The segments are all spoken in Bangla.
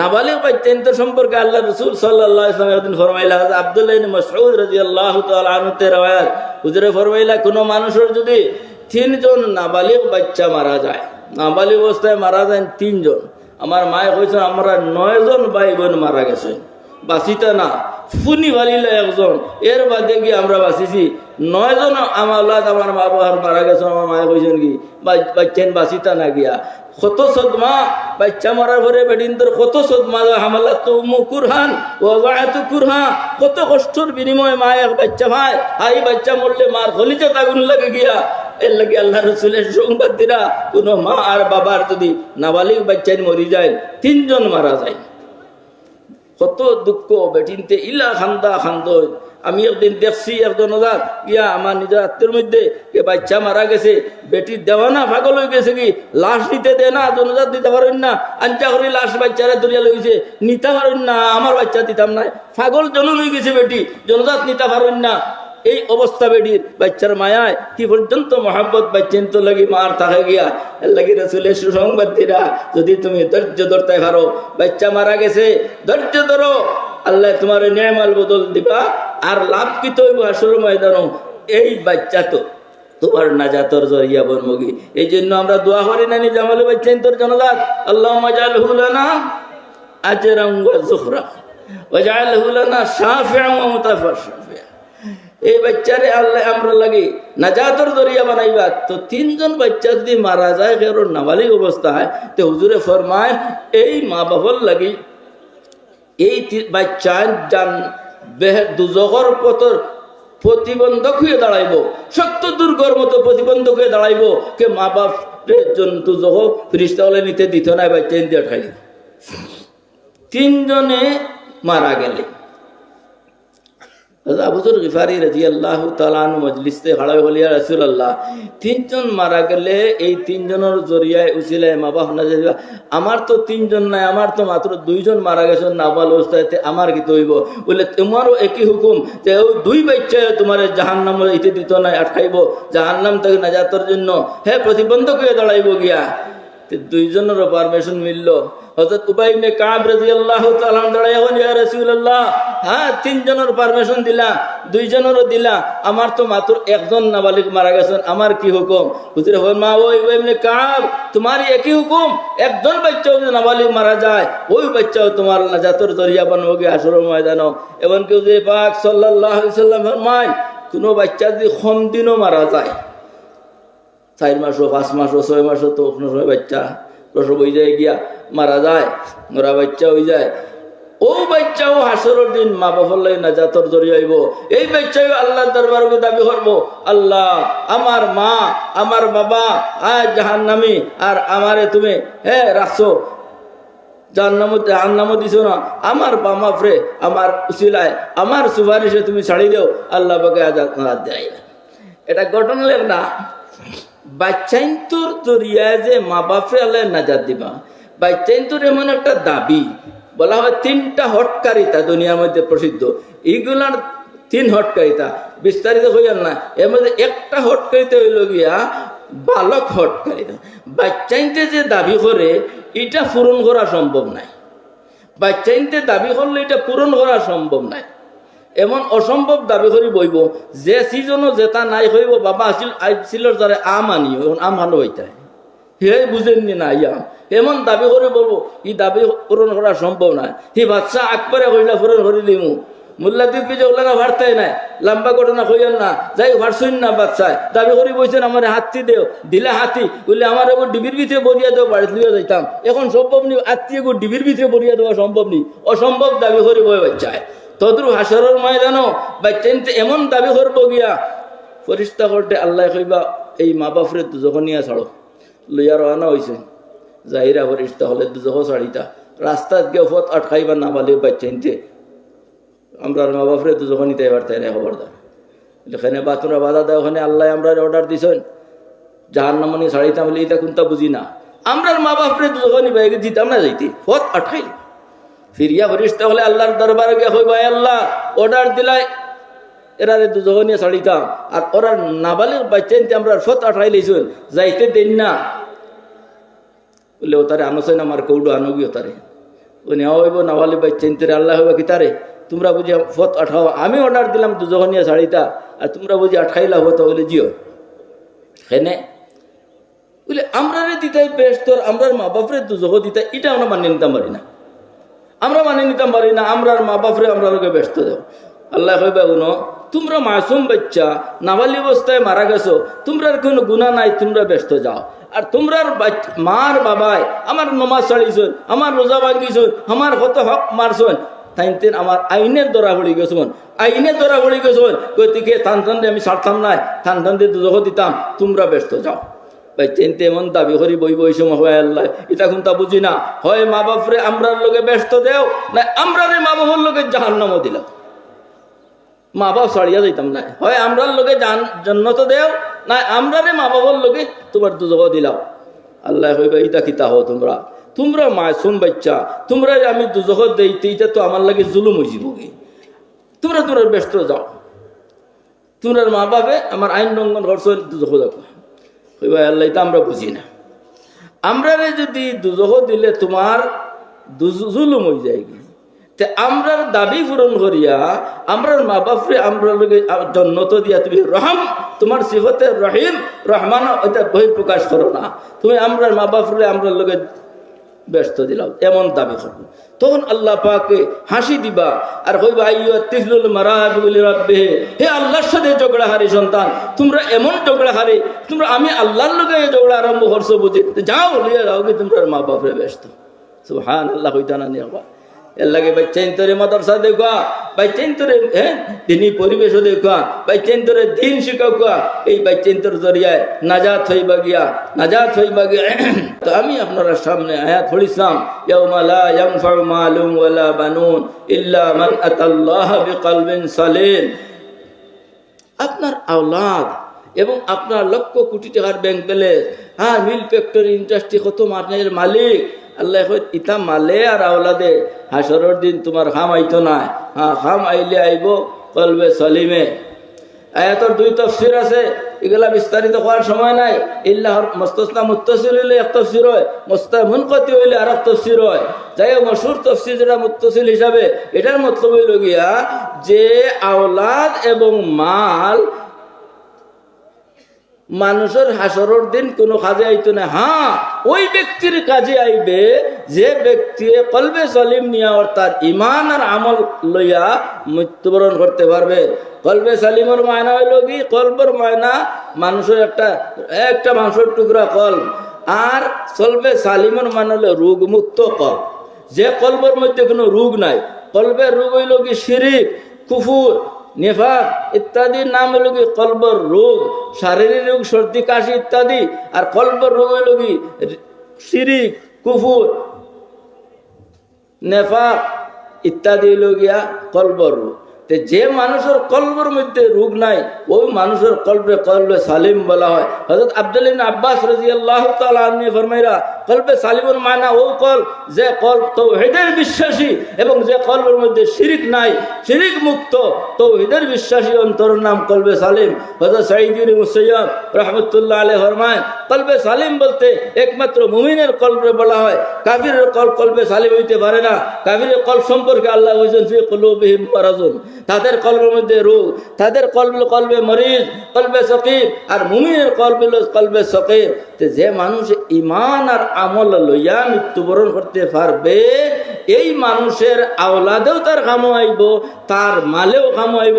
নাবালিগ বাচ্চান্ত সম্পর্কে আল্লাহ রসুল সাল্লাহ ইসলাম ফরমাইলা আব্দুল্লাহ মসউদ রাজি আল্লাহ আনুতে রওয়ায়াত। হুজুরে ফরমাইলা, কোনো মানুষের যদি তিনজন নাবালিক বাচ্চা মারা যায় নাবালিক অবস্থায় মারা যায় তিনজন। আমার মায়ে কইছে, আমরা নয়জন ভাই বোন মারা গেছে। বাঁচিতে না। ফুনি ভালিলে একজন। এর বাদে কি আমরা বাঁচিছি নয়জন আমার লাদ আমার মা বাবার মারা গেছে, আমার মায়ে কইছেন কি বাচ্চেন বাঁচিতা না গিয়া। কত সদমা? বাচ্চা মারার পরে বেডিন তোর কত সদমা? হামালা তো কুরহান, ও তো কুরহা কত কষ্টর বিনিময়ে মা এক বাচ্চা ভাই আই বাচ্চা মরলে মার হলিতে তাগুন লাগে গিয়া। এর লাগে আল্লাহ রসুলের সংবাদ দিরা, কোনো মা আর বাবার যদি নাবালিক বাচ্চাই মরি যায়, তিনজন মারা যায়। কত দুঃখ বেটিনতে, ইলা খান্দা খান্দ আমি একদিন দেখছি একজন ওদার ইয়া আমার নিজের আত্মের মধ্যে কে বাচ্চা মারা গেছে বেটি দেওয়া না পাগল হয়ে গেছে কি? লাশ নিতে দে না জনজাত দিতে পারেন না। আঞ্চা করে লাশ বাচ্চারা দরিয়া লইছে নিতে পারেন না, আমার বাচ্চা দিতাম না। পাগল জন হয়ে গেছে বেটি, জনজাত নিতে পারেন না। এই অবস্থা বেটির বাচ্চার মায়ায় কি পর্যন্ত মহাব্বত বাচ্চেন তো লাগি মার থাকে গিয়া? লাগি রসুলের সুসংবাদ দিরা, যদি তুমি ধৈর্য ধরতে পারো, বাচ্চা মারা গেছে, ধৈর্য ধরো। আল্লাহ তোমার নিয়মাল বদল দিবা, আর লাভ কি তো আসর ময়দানো? এই বাচ্চা তো তোমার নাজাতর জরিয়া বনমগি এই জন্য আমরা দোয়া করি না নি জামালে বাচ্চাইন তোর জনজাত। আল্লাহ মজাল হুলানা আজরাঙ্গ জুহরা ওজাল হুলানা সাফিয়া মুতাফা সাফিয়া এই বাচ্চারে আল্লাহ আমরা লাগে নাজাতর দরিয়া বানাইবা। তো তিনজন বাচ্চা যদি মারা যায় কারোর নাবালিক অবস্থায়, তো হুজুরে ফরমায়, এই মা বাবার লাগি এই বাচ্চা যান দুজগর পথর প্রতিবন্ধক হয়ে দাঁড়াইব। সত্য দুর্গর মতো প্রতিবন্ধক হয়ে দাঁড়াইব কে মা বাপ জন্তু জহ ফিরিস্তা হলে নিতে দিত না বাচ্চা দিয়ে খাইল। তিনজনে মারা গেলে। আবুজুর গিফারি রাজি আল্লাহ তালান মজলিসতে হাড়াই হলিয়া রাসুল আল্লাহ তিনজন মারা গেলে এই তিনজনের জরিয়ায় উচিলায় মা বাপ না যাইবা। আমার তো তিনজন নাই, আমার তো মাত্র দুইজন মারা গেছেন নাবাল অবস্থায় আমার কি তৈব? বলে, তোমারও একই হুকুম যে ও দুই বাচ্চা তোমার জাহান নাম ইতে দিত নাই, আটকাইব। জাহান নাম থেকে নাজাতর জন্য হে প্রতিবন্ধক হয়ে দাঁড়াইব গিয়া। দুইজনেরও পারমিশন মিলল। হজরত উবাই নে কাব রাদিয়াল্লাহু তাআলা দাঁড়ায় হন ইয়া রাসূলুল্লাহ হ্যাঁ তিনজনের পারমিশন দিলা, দুইজনেরও দিলা। আমার তো মাত্র একজন নাবালিক মারা গেছেন, আমার কি হুকুম? হুজুর হন মা, ওই উবাই নে কাব তোমার একই হুকুম, একজন বাচ্চাও যদি নাবালিক মারা যায়, ওই বাচ্চাও তোমার নাজাতর দরিয়া বানবগে আসর ময়দানও। এমনকি হুজুর পাক আলাইহি সাল্লাম ফরমায়, কোনো বাচ্চা যদি কম দিনও মারা যায় চার মাসও পাঁচ মাসও ছয় মাসও তো সময় বাচ্চা। প্রসব হয়ে যায় গিয়া মারা যায়, ওরা বাচ্চা হয়ে যায়। ও বাচ্চাও হাসরের দিন মা বাবার লাগে নাজাতর জড়িয়াইব এই বাচ্চাও আল্লাহর দরবারকে দাবি করব, আল্লাহ, আমার মা, আমার বাবা আর জাহান্নামি, আর আমারে তুমি হ্যাঁ রাখছো। জাহান্নামও জাহান্নামও দিছো না, আমার বামা ফ্রে আমার উসিলায়, আমার সুপারিশে তুমি ছাড়ি দেও, আল্লাহ বাকে আজাদ না দেয়। এটা ঘটনা না। বাচ্চাইন তোর যে মা বাপে আল্লাহ নাজাদ দিবা। বাচ্চাইন তোর এমন একটা দাবি। বলা হয় তিনটা হটকারিতা দুনিয়ার মধ্যে প্রসিদ্ধ। এইগুলার তিন হটকারিতা। বিস্তারিত হইয়াল না। এর মধ্যে একটা হটকারিতা হইল গিয়া বালক হটকারিতা। বাচ্চাইনতে যে দাবি করে, এটা পূরণ করা সম্ভব নাই। বাচ্চাইনতে দাবি করলে এটা পূরণ করা সম্ভব নাই। এমন অসম্ভব দাবি করি বইব যে সিজনও জেতা নাই হইব, বাবা আসিল আইছিল যারা আম আনি আম ভালো হইতে হে বুঝেননি না ইয়া এমন দাবি করে বলব, ই দাবি পূরণ করা সম্ভব না হি বাচ্চা আকবারে কইলা পূরণ করে দিমু। মোল্লা দিব যে ওলা না ভারতাই নাই, লম্বা ঘটনা কইয়ান না, যাই ভারসুন না বাচ্চায় দাবি করি বইছেন আমার হাতি দেও, দিলে হাতি বললে আমার এবার ডিবির ভিতরে বরিয়া দেওয়া বাড়িতে লিয়ে যাইতাম। এখন সম্ভব নি আত্মীয় ডিবির ভিতরে বরিয়া দেওয়া সম্ভব নি? অসম্ভব দাবি করি বই বাচ্চায় তদ্রু হাসরের ময়দানও বাচ্চাইনতে এমন দাবি করব গিয়া, ফরিস্তা করতে আল্লাহ কইবা, এই মা বাপরে দুজখন নিয়ে ছাড়ো। লইয়া রওনা হয়েছে যাইরা ফরিস্তা হলে দুজহ ছাড়িতা। রাস্তাত গিয়ে ফত আটকাইবা না পালে বাচ্চাইনতে আমরা মা বাপরে দুজখন নিতে পারতাই না খবরদার। এখানে বাতুরা বাধা দেয়, ওখানে আল্লাহ আমরা অর্ডার দিছেন। যাহার নামনি ছাড়িতাম বলে এটা কোনটা বুঝি না। আমরার মা বাপরে দুজখন নিবে দিতাম না যাইতে। ফত আটকাই ফিরিয়া ফরিস্তা হলে আল্লাহর দরবারে গিয়ে হইবা আল্লাহ অর্ডার দিলাই। এরারে দুজনে ছাড়িতাম আর ওরা নাবালের বাচ্চাইতে আমরা ফত আঠাই লইছুন, যাইতে দেন না। বলে ও তারে আনোসেন আমার কৌডো আনো গিয়ে তারে ও নেওয়া হইব বাই চিন্তারে আল্লাহ হইবা কি তারে? তোমরা বুঝি ফত আঠাও, আমি অর্ডার দিলাম দুজনীয়া শাড়িটা আর তোমরা বুঝি আঠাইলা হতো বলে জিও। হেনে, বলে আমরা রে দিতাই বেশ, তোর আমরা মা বাপরে দুজহ দিতাই, এটা আমরা মানিয়ে নিতাম পারি না। আমরা মানে নিতাম পারি না, আমরার মা বাপরে আমরা লোকে ব্যস্ত দেব আল্লাহ কইবা গুনো তোমরা মাসুম বাচ্চা, নাবালি অবস্থায় মারা গেছো, তোমরার কোনো গুণা নাই, তোমরা ব্যস্ত যাও। আর তোমরার মার বাবাই আমার নমাজ ছাড়িছন, আমার রোজা ভাঙ্গিছন আমার কত হক মারছন তাইতেন আমার আইনের দরা পড়ি গেছন আইনের দরা পড়ি গেছন গতিকে টান দিয়ে আমি ছাড়তাম নাই টান দিয়ে দুজহ দিতাম, তোমরা ব্যস্ত যাও। চিনতে এমন দাবি করি বই বই সময় হয় আল্লাহ। এটা কোন তা বুঝি না। হয় মা বাপরে, আমরার লোকে ব্যস্ত দেও না আমরা রে মা বাবার লোকে জাহান নামও দিলাম মা বাপ ছাড়িয়া যাইতাম না হয় আমরার লোকে জান জন্নত দেও না আমরা রে মা বাবার লোকে তোমার দুজগ দিলাম আল্লাহ কইবা ইটা কিতা হো তোমরা? তোমরা মাসুম বাচ্চা, তোমরা আমি দুজগ দেইতে এটা তো আমার লাগে জুলুম কি তোমরা তোমরা ব্যস্ত যাও। তোমরা মা বাপে আমার আইন লঙ্ঘন করছ দুজগ দেখো আল্লাহ তো আমরা বুঝি না। আমরা রে যদি দুজহ দিলে তোমার দুজুলুম হয়ে যায় কি? তে আমরার দাবি পূরণ করিয়া, আমরার মা বাপরে আমরা লগে জন্নত দিয়া তুমি রহম, তোমার সিহতে রহিম রহমান প্রকাশ করো না। তুমি আমরার মা বাপরে আমরার লগে ব্যস্ত দিলাম, এমন দাবি করব তখন আল্লাহ পাকে হাসি দিবা, আর কইবা তিহলুল তিফলুল মারাদ বলি রাব্বে হে আল্লাহর সাথে ঝগড়া হারি সন্তান, তোমরা এমন ঝগড়া হারি তোমরা আমি আল্লাহর লগে ঝগড়া আরম্ভ করছ বুঝি যাও লিয়ে যাও কি তোমরা মা বাপরে ব্যস্ত। সুবহানাল্লাহ হইতা না নিয়া এর লাগে বাচ্চাইন তোরে মাদ্রাসা দেখা বাচ্চাইন তোরে হ্যাঁ দিনী পরিবেশও দেখা বাচ্চাইন তোরে দিন শিখাও এই বাচ্চাইন তোর জরিয়ায় নাজাত হইবা গিয়া, নাজাত হইবা গিয়া। তো আমি আপনারা সামনে আয়াত পড়িছিলাম, ইয়াউমা লা মালুম ওয়ালা বানুন ইল্লা মান আতাল্লাহ বিকলবিন সালিম। আপনার আওলাদ এবং আপনার লক্ষ কোটি টাকার ব্যাংক ব্যালেন্স হ্যাঁ মিল ফ্যাক্টরি ইন্ডাস্ট্রি কত মানের মালিক? আল্লাহ ইতা মালে আর আওলাদে। হাসরের দিন তোমার খাম আইতো না। হ্যাঁ খাম আইলে আইব কলবে সলিমে। আয়াতর দুই তফসির আছে। এগুলা বিস্তারিত হওয়ার সময় নাই। ইল্লাহর মস্তসনা মুত্তসিল হইলে এক তফসির হয় মোস্তা মুনকতি হইলে আর এক তফসির হয়। যাই হোক মশুর তফসির যেটা মুত্তসিল হিসাবে, এটার মতলব হইল গিয়া যে আওলাদ এবং মাল মানুষের হাসরের দিন কোনো কাজে আইতো না। হ্যাঁ ওই ব্যক্তির কাজে আইবে, যে ব্যক্তি কলবে সলিম নিয়া অর্থাৎ ইমান আর আমল লইয়া মৃত্যুবরণ করতে পারবে। কলবে সালিমর মায়না হইল কি? কলবর মায়না মানুষের একটা একটা মানুষের টুকরা কল। আর চলবে সালিমর মানে হলো রোগ মুক্ত কল। যে কলবর মধ্যে কোনো রোগ নাই। কলবের রোগ হইল কি? শিরিক, কুফুর। নেফাক ইত্যাদির নাম হলো কি কলবর রোগ, শারীরিক রোগ, সর্দি, কাশি ইত্যাদি। আর কলবর রোগ হলো কি? সিরিক কুফুর, নেফাক ইত্যাদি হলো গিয়া কলবর রোগ। যে মানুষের কলবের মধ্যে রোগ নাই, ওই মানুষের কল্পে কলবে সালিম বলা হয়। হজরত আব্দুল আব্বাস রাজি আল্লাহ তালী ফরমাইরা, কল্পে সালিমের মানা ও কল, যে কল তৌহিদের বিশ্বাসী এবং যে কলবের মধ্যে শিরিক নাই, শিরিক মুক্ত, তৌহিদের বিশ্বাসী অন্তরের নাম কল্পে সালিম। হজরত সাইদিন মুসৈয়দ রহমতুল্লাহ আলী ফরমায়, কল্পে সালিম বলতে একমাত্র মুমিনের কল্পে বলা হয়। কাফিরের কল কল্পে সালিম হইতে পারে না। কাফিরের কল সম্পর্কে আল্লাহ বলছেন, ফি কুলুবিহিম মারাজুন তাদের কলবের মধ্যে রোগ তাদের কলবে কলবে মরিজ কলবে সকিব, আর মুমিনের কলবে কলবে সকিব। যে মানুষ ইমান আর আমল লইয়া মৃত্যুবরণ করতে পারবে, এই মানুষের আওলাদেও তার কামো আইব তার মালেও কামো আইব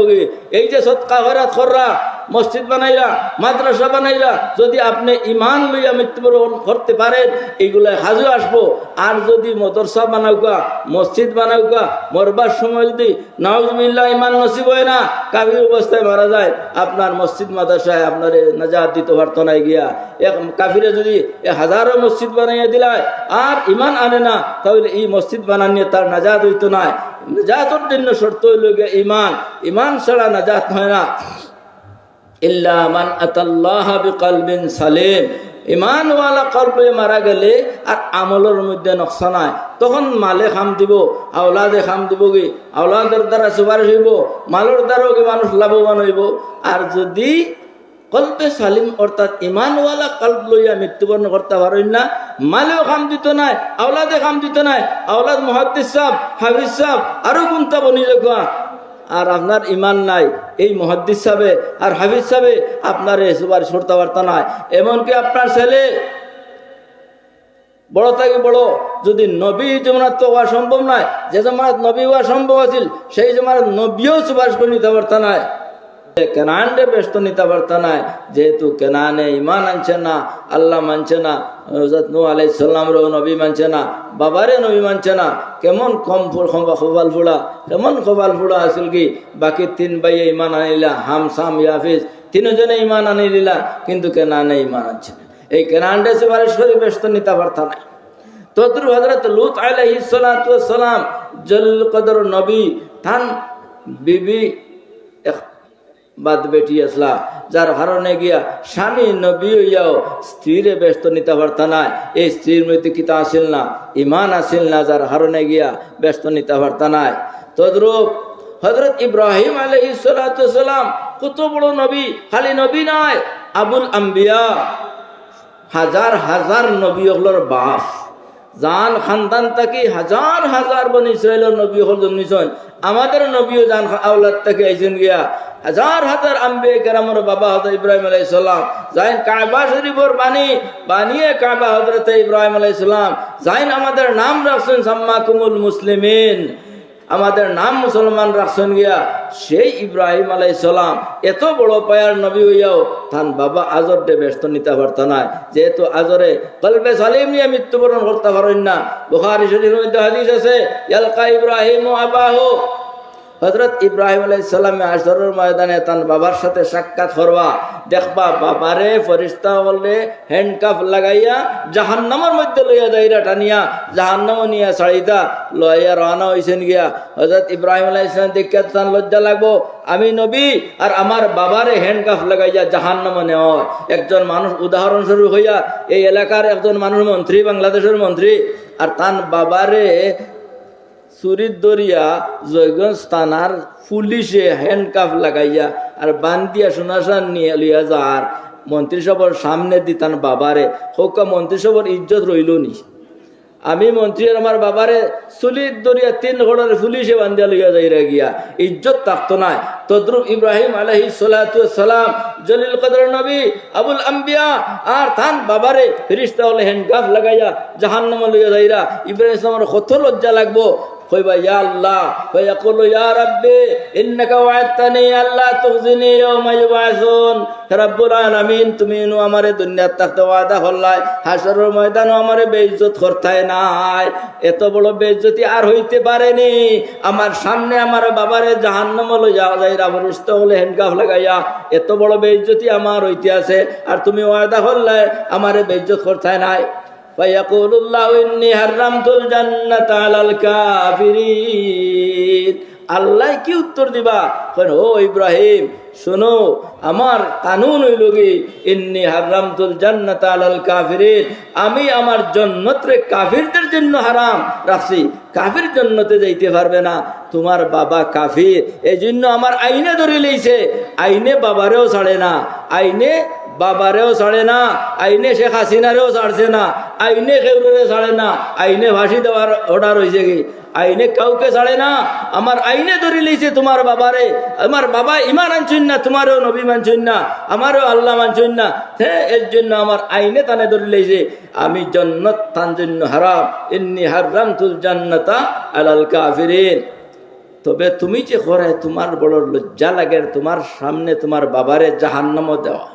এই যে সৎকা হরাত খররা মসজিদ বানাইরা, মাদ্রাসা বানাইরা, যদি আপনি ইমান লইয়া মৃত্যুবরণ করতে পারেন এইগুলা হাজু আসব। আর যদি মদরসা বানাউকা মসজিদ বানাউকা মরবার সময় যদি নওয়াজবিল্লাহ ইমান নসিব হয় না, কাবির অবস্থায় মারা যায়, আপনার মসজিদ মাদ্রাসায় আপনার নাজাত দিতে পারত নাই গিয়া। এক কাফিরে যদি হাজারো মসজিদ বানাইয়া দিলায়, আর ইমান আনে না, তাহলে এই মসজিদ বানানিয়ে তার নাজাত হইতো না নাজাতর জন্য শর্ত হইল ইমান ইমান ছাড়া নাজাত হয় না। ইল্লা মান আতাল্লাহ বিকলবিন সালিম। ইমানওয়ালা কল্পে মারা গেলে আর আমলের মধ্যে নকশা নাই। তখন মালে খাম দিব, আওলাদে খাম দিব কি? আওলাদের দ্বারা সুপারিশ হইব, মালের দ্বারাও কি মানুষ লাভবান হইব? আর যদি কল্পে সালিম অর্থাৎ ইমানওয়ালা কল্প লইয়া মৃত্যুবরণ করতে পারেন না, মালেও খাম দিত নাই, আওলাদে খাম দিত নাই। আওলাদ মহাদ্দিস সাহ হাফিজ সাহ আরও গুন্তা বনি দেখুয়া আর আপনার ইমান নাই, এই মহাদ্দিস সাহেবে আর হাফিজ সাহেবে আপনার সুপারিশ বার্তা নাই এমনকি আপনার ছেলে, বড় থাকে বড়, যদি নবী জমানাত তো হওয়া সম্ভব নয়, যে জমানাত নবী হওয়া সম্ভব আছিল, সেই জমানাত নবীও সুপারিশ করে নিতে পারত না। কেনানরে ব্যস্ত নিতে পারত না, যেহেতু কেনানে ইমান আনছে না, আল্লাহ মানছে না হজরত নু নবী মানছে না, বাবারে নবী মানছে না, কেমন কম খোবাল ফুড়া কেমন খোবাল ফুড়া আছিল কি? বাকি তিন ভাইয়ে ইমান আনিলা, হাম সাম ইয়াফিজ, তিনজনে ইমান আনিলিলা কিন্তু কেনানে ইমান আনছে না। এই কেনানরে সুপারিশ করে ব্যস্ত নিতে পারত না। তদ্রু হজরত লুত আলাইহি সালাম, জল কদর নবী থান বিবি বাদ বেটি আসলা। যার কারণে গিয়া স্বামী নবী হইয়াও স্ত্রীরে ব্যস্ত নিতে পারত না এই স্ত্রীর মধ্যে কিতা আসিল না? ইমান আসিল না, যার কারণে গিয়া ব্যস্ত নিতে পারত না তদ্রুপ হজরত ইব্রাহিম আলহি সালাম কত বড় নবী, খালি নবী নয় আবুল আম্বিয়া। হাজার হাজার নবী হলোর বাপ জান খানদান তাকি হাজার হাজার বন ইসরায়েলের নবী হল জন্মিছেন। আমাদের নবীও জান আউলাদ তাকে আইছেন গিয়া। হাজার হাজার আম্বে কেরামর বাবা হজরত ইব্রাহিম আলাই সাল্লাম যাইন কাবা শরীফর বাণী, বানিয়ে কাবা হজরত ইব্রাহিম আলাই সাল্লাম যাইন আমাদের নাম রাখছেন সাম্মা কুমুল মুসলিমিন। আমাদের নাম মুসলমান রাখছেন গিয়া, সেই ইব্রাহিম আলাই সালাম, এত বড় পায়ার নবী হইয়াও তান বাবা আজর দে ব্যস্ত নিতে পারত না যেহেতু আজরে কলবে সালিম নিয়ে মৃত্যুবরণ করতে পারেন না। বুখারি শরীফের মধ্যে হাদিস আছে, ইয়ালকা ইব্রাহিম আবাহ। হজরত ইব্রাহিম আলাইসাল্লামে আসরের ময়দানে তার বাবার সাথে সাক্ষাৎ করবা। দেখবা বাবারে ফরিস্তা বললে হ্যান্ডকাফ লাগাইয়া জাহান্নামের মধ্যে লইয়া যাইরা টানিয়া জাহান্নাম নিয়া ছাড়িতা। লইয়া রওনা হয়েছেন গিয়া। হজরত ইব্রাহিম আলাইসালাম দেখে তার লজ্জা লাগবো। আমি নবী আর আমার বাবারে হ্যান্ডকাফ লাগাইয়া জাহান্নাম নেওয়া। একজন মানুষ উদাহরণস্বরূপ হইয়া, এই এলাকার একজন মানুষ মন্ত্রী, বাংলাদেশের মন্ত্রী, আর তান বাবারে চুরির দরিয়া জয়গঞ্জ থানার পুলিশে হ্যান্ডকাফ লাগাইয়া আর বান্দিয়া সোনাসান নিয়ে লিয়া যার। মন্ত্রিসভার সামনে দিতান বাবারে, হৌকা মন্ত্রিসভার ইজ্জত রইল নি। আমি মন্ত্রী আমার বাবারে চুলির দরিয়া তিন ঘোড়ার পুলিশে বান্ধিয়া লইয়া যাইরা গিয়া, ইজ্জত থাকতো না তদ্রুপ ইব্রাহিম আলহি সালাম জলিল কদর নবী, আবুল আম্বিয়া আর তান বাবারে ফিরিস্তা হলে লাগাইয়া জাহান্নাম লইয়া যাইরা ইব্রাহিম ইসলামের কত লজ্জা লাগবো। এত বড় আর হইতে পারেনি। আমার সামনে আমার বাবারে জাহান্নাম লইয়া যাই রাবরিস্ত হলে হ্যান্ডকাফ লাগাইয়া এত বড় বেইজ্জতি আমার হইতে আছে আর তুমি ওয়াদা করলাই আমারে বেইজ্জত করতাই নাই فيقول الله إني حرمت الجنة على الكافرين আল্লাহ কি উত্তর দিবা? কেন ও ইব্রাহিম, শোনো, আমার কানুন হইল কি? ইন্নি হারামতুল জান্নাত আলাল কাফিরিন। আমি আমার জন্নতরে কাফিরদের জন্য হারাম রাখছি। কাফির জন্নতে যাইতে পারবে না। তোমার বাবা কাফির। এই জন্য আমার আইনে ধরে লইছে। আইনে বাবারেও ছাড়ে না। আইনে বাবারেও ছাড়ে না, আইনে শেখ হাসিনারেও ছাড়ছে না, আইনে কেউরে ছাড়ে না, আইনে ভাসি দেওয়ার অর্ডার হয়েছে কি? আইনে কাউকে ছাড়ে না আমার আইনে ধরে লইছে তোমার বাবারে আমার বাবা ইমান আনছুন না তোমারও নবী মানছুন না আমারও আল্লাহ মানছুন না হ্যাঁ এর জন্য আমার আইনে তানে ধরে লইছে আমি জন্নত তান জন্য হারাম ইন্নি হারাম তুল জান্নাতা আলাল কাফিরিন তবে তুমি যে করে তোমার বড় লজ্জা লাগে তোমার সামনে তোমার বাবারে জাহান্নাম দেওয়া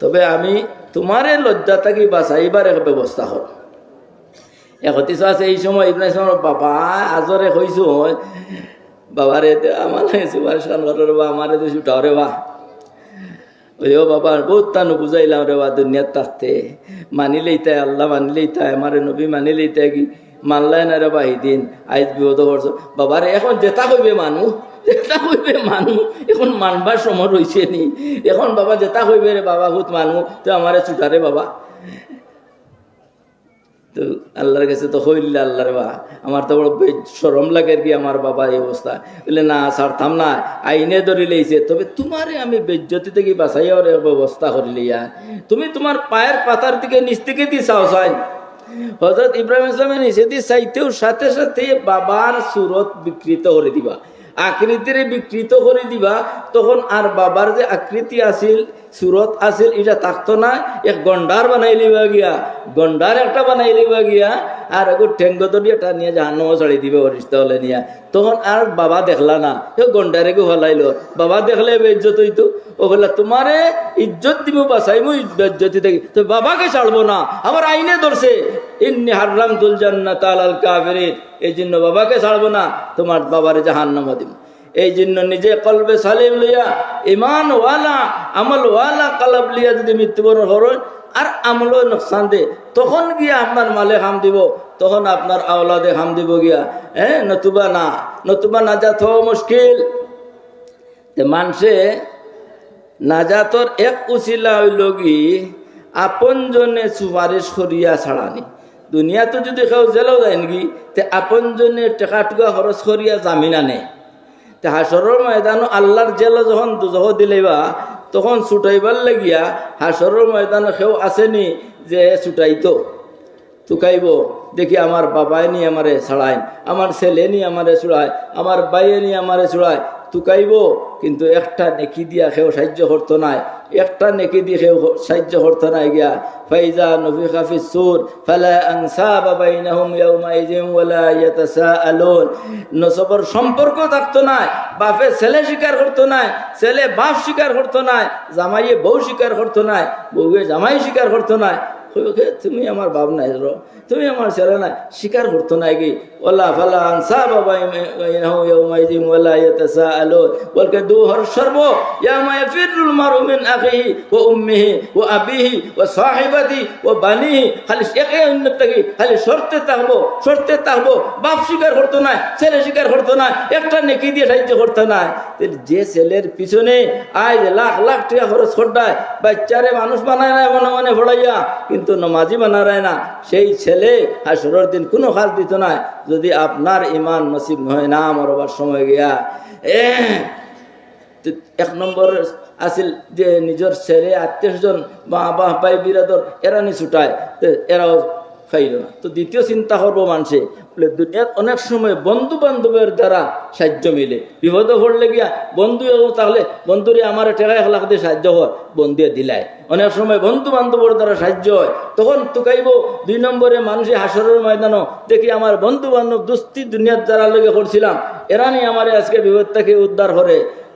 তবে আমি তোমারে লজ্জা থাকি বাঁচাইবার এক ব্যবস্থা হল একতিস আছে, এই সময় ইবনে ইসলামের বাবা আজরে কইছো বাবারে আমার সুভাষ খান ঘরের বা আমারে তো ছুটাও রে বা। ও বাবা, বহুত তানু বুঝাইলাম রে বা দুনিয়ার থাকতে মানিলেই তাই, আল্লাহ মানিলেই তাই আমারে নবী মানিলেই তাই কি মানলাই না রে বা দিন আইজ বিপদ করছ বাবারে, এখন জেতা কইবে মানুষ জেতা কইবে মানুষ এখন মানবার সময় রয়েছে নি। এখন বাবা জেতা কইবে রে বাবা ভূত মানুষ তো আমারে ছুটারে বাবা। তো আল্লাহর কাছে তো হইলে আল্লাহর বা। আমার তো বড় সরম লাগে আর কি আমার বাবা এই অবস্থা। বলে, না, ছাড়তাম না, আইনে ধরে লইছে। তবে তোমারে আমি বেজ্জতি থেকে বাঁচাইয়া ওর ব্যবস্থা করিলে তুমি তোমার পায়ের পাতার দিকে নিচ থেকে দি চাও চাই হজরত ইব্রাহিম ইসলামের নিষেধি চাইতেও সাথে সাথে বাবার সুরত বিকৃত করে দিবা। আকৃতিরে বিকৃত করে দিবা, তখন আর বাবার যে আকৃতি আছিল সুরত আছিল এটা থাকতো না। এক গন্ডার বানাই লিবা গিয়া। গন্ডার একটা বানাই লিবা গিয়া। আর একটু ঠেঙ্গ ধরি একটা নিয়ে জাহান্নম ছাড়ি দিবে অরিষ্ট হলে নিয়ে। তখন আর বাবা দেখলা না। এ গন্ডারে গো হলাইলো। বাবা দেখলে ইজ্জত হইতো? ও বললা তোমারে ইজ্জত দিব বাসাইমু ইজ্জতি থাকি তো বাবাকে ছাড়বো না। আমার আইনে ধরছে। ইন্নি হাররাম তুল জান্নাত আলাল কাফিরিন। এই জন্য বাবাকে ছাড়বো না। তোমার বাবারে জাহান্নাম দিব এই জন্য নিজে কলবে সালিম লইয়া ইমান ওয়ালা আমল ওয়ালা কালাব লিয়া যদি মৃত্যুবরণ হরণ আর আমলও নোকসান দে, তখন গিয়া আপনার মালে হাম দিব, তখন আপনার আওলাদে হাম দিব গিয়া। হ্যাঁ নতুবা না নতুবা না যা থো মুশকিল। তে মানুষে নাজাতর এক উচিলা হইল কি, আপন জনে সুপারিশ করিয়া ছাড়ানি দুনিয়াতে যদি কেউ জেলেও যায় নাকি, তে আপন জনে টেকা টুকা খরচ করিয়া জামিন আনে। তে হাসরের ময়দান আল্লাহর জেলে যখন দুজহ দিলেবা, তখন ছুটাইবার লাগিয়া হাসরের ময়দান সেও আসেনি যে ছুটাইতো। তুকাইব দেখি আমার বাবায় নিয়ে আমারে ছাড়ায়, আমার ছেলে নিয়ে আমারে ছুড়ায়, আমার বাইয়ে নিয়ে আমারে ছুড়ায় তুকাইব, কিন্তু একটা নেকি দিয়া সেও সাহায্য করতো নাই। একটা নেকি দিয়ে সেও সাহায্য করতো নাই গিয়া। ফাইজা নবী খাফি সুর, ফালা আনসাবা বাইনাহুম ইয়াউমাইযিন ওয়ালা ইয়াতাসাআলুন। নসবর সম্পর্ক থাকতো নাই বাপে ছেলে স্বীকার করতো নাই, ছেলে বাপ স্বীকার করতো নাই জামাইয়ে বউ স্বীকার করতো নাই বউয়ে জামাই স্বীকার করতো নাই। তুমি আমার বাপ নাই তুমি আমার ছেলে নাই স্বীকার করতো না কি? ওলা ফালা আনসা বাবা ইয়াউমাইযিন ওয়ালা ইয়াতাসাআলুন। বলকে দু হর সর্ব ইয়ামা ইয়াফিরুল মারু মিন ওয়া উম্মিহি আবিহি বানিহি। খালি একে উন্নত থাকি খালি শর্তে থাকব শর্তে থাকব বাপ স্বীকার করতো না ছেলে স্বীকার করতো না একটা নেকি দিয়ে সাহায্য করতো না যে ছেলের পিছনে আজ লাখ লাখ টাকা খরচ করতায় বাচ্চারে মানুষ বানায় না মনে মনে ভরাইয়া কিন্তু নমাজি বানায় না। সেই ছেলে হাসরের দিন কোনো কাজ দিত না। যদি আপনার ইমান নসিব হয় না, মরবার সময় গিয়া। এক নম্বর আসিল যে নিজের ছেলে, আত্মীয় জন বা বাহ ভাই, বিরাদর, এরা নি ছুটায় এরাও খাইল না। তো দ্বিতীয় চিন্তা করব মানুষে বলে দুনিয়াত অনেক সময় বন্ধু বান্ধবের দ্বারা সাহায্য মিলে। বিপদ পড়লে গিয়া বন্ধু তাহলে বন্ধুরে আমার টেকা এক লাখ দিয়ে সাহায্য হয় বন্ধুয়ে দিলায়। অনেক সময় বন্ধু বান্ধবের দ্বারা সাহায্য হয়। তখন তুকাইব দুই নম্বরে মানুষে হাসরের ময়দানও দেখি আমার বন্ধু বান্ধব দুস্তি দুনিয়ার দ্বারা লেগে করছিলাম এরানি আমার আজকে বিপদ থেকে উদ্ধার করে।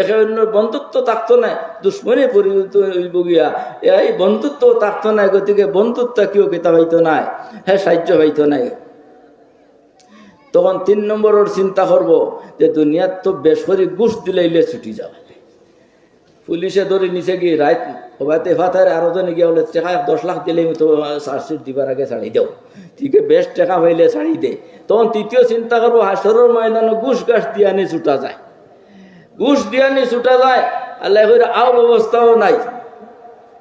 এখানে বন্ধুত্ব থাকতো না, দুশ্মনে পরিণত হইব গিয়া। এই বন্ধুত্ব থাকতো না, গতিকে বন্ধুত্ব কেউ কিতা হইতো নাই হ্যাঁ সাহায্য হইতো নাই। তখন তিন নম্বরের চিন্তা করব যে দুনিয়ার তো বেশ করে দিলে ছুটি যাবে। পুলিশে ধরে নিচে গিয়ে রাত হবাতে ফাতার আরও জনে গিয়ে বলে টাকা দশ লাখ দিলে তো চার্জশিট দিবার আগে ছাড়ি দেও। ঠিক বেশ টাকা পাইলে ছাড়ি দে। তখন তৃতীয় চিন্তা করব হাসরের ময়দানে ঘুষ গাছ দিয়ে আনি ছুটা যায়। ঘুষ দিয়ে নি ছুটা যায়। আল্লাহ আও ব্যবস্থাও নাই।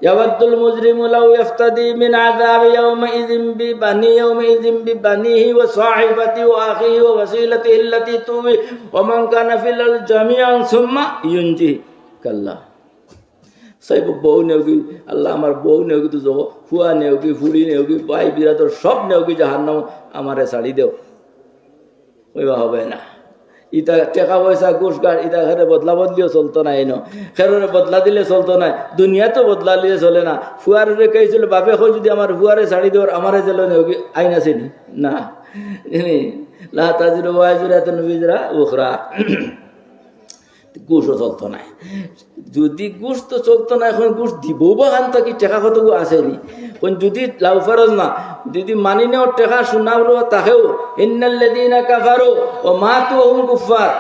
ইয়াবাদুল মুজরিমু লাউ ইফতাদি মিন আযাব ইয়াউমাইযিন বিবানি ইয়াউমাইযিন বিবানিহি ওয়া সাহিবাতি ওয়া আখিহি ওয়া ওয়াসিলাতিহি আল্লাতি তুমি ওয়া মান কানা ফিল জামিআন সুম্মা ইউনজি কাল্লা সাইব বউ নেওগি, আল্লাহ আমার বউ নেওগি তো যাব ফুয়া নেওগি, ফুড়ি নেওগি ভাই বিরাদর সব নেওকি জাহান্নাম আমারে ছাড়ি দেও। ওইবা হবে না। ইটা টেকা পয়সা ঘুষ গাড় ইটা খেরে বদলা বদলিও চলতো না এনো। খেরে বদলা দিলে চলতো না দুনিয়া তো বদলা দিলে চলে না। ফুয়ারে কেছিল বাপে হয় যদি আমার ফুয়ারে ছাড়ি দেওয়ার আমারে জেল আইন আছে নি? লা তাজিরু তো নবীজরা উখরা। ঘুষও চলতো না যদি ঘুষ তো চলতো না এখন ঘুষ দিবও বা খান কি টেকা কত কোন যদি লাউ ফেরত না, যদি মানি নেও, টেকা শুনাবলো, তাকেও ইন্নাল্লাদিনা কাফারু ও মা তু হুম কুফার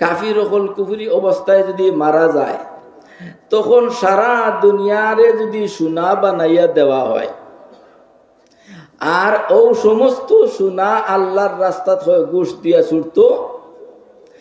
কাফির অকল কুফুরি অবস্থায় যদি মারা যায়, তখন সারা দুনিয়ারে যদি সোনা বানাইয়া দেওয়া হয় আর ও সমস্ত সোনা আল্লাহর হয়ে ঘুষ দিয়া ছুটতো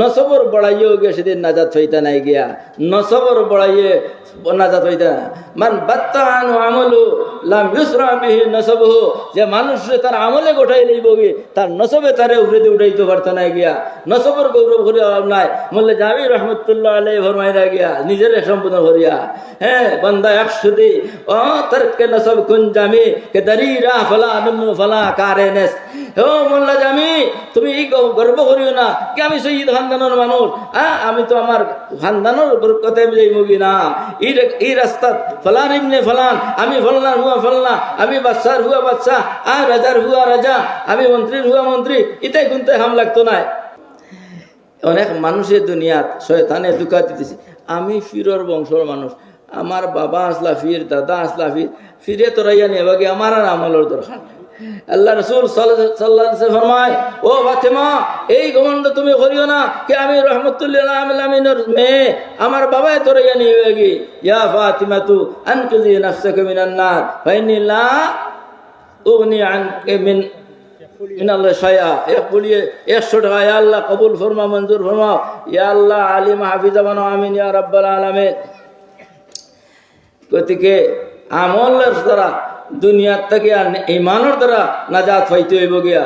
নসবর বড়াইয়েও গিয়ে সেদিন নাজাত হইতে নাই গিয়া। নসবর বড়াইয়ে নাজাত হইতে না। মান বাত্তান আমলু, লাম ইউসরা বিহি নসবহু। যে মানুষ তার আমলে গোটাই লইব গে তার নসবে তারে দিয়ে উঠাইতে পারত নাই গিয়া। নসবর গৌরব করে অভাব নাই। বললে জামি রহমতুল্লাহ আলাই ফরমাইরা গিয়া, নিজের সম্পূর্ণ ভরিয়া হ্যাঁ বন্দা একশো দি ও তরকে নসব কুন জামি? কে দরিরা, ফলা নমু ফলা কারে তুমি করিও না কি আমি হ্যাঁ আমি হুয়া ফলনা, আমি আর রাজার হুয়া রাজা, আমি মন্ত্রীর হুয়া মন্ত্রী এটাই কিন্তু হাম লাগতো না অনেক মানুষের দুনিয়াত শয়তানে দুকা দিতেছে। আমি ফিরর বংশর মানুষ। আমার বাবা আসলা ফির, দাদা আসলা ফির, ফিরে তোরাইয়া নিয়ে বাকি আমার আর আমলের দরকার। আল্লাহ রসুল সাল্লাহ ফরমায়, ও ফাতেমা, এই গমন্ড তুমি করিও না, কে আমি রহমতুল্লাহ আমিনের মেয়ে, আমার বাবাই তোরাইয়া নিয়ে বাকি ইয়া ফাতিমা তু উগনি আনকে মিন সায়া এক আল্লাহ কবুল আল্লাহ আলিম গতিকে আমলের দ্বারা দুনিয়ার থেকে আর ইমানের দ্বারা নাজাত হইতে হইব গিয়া।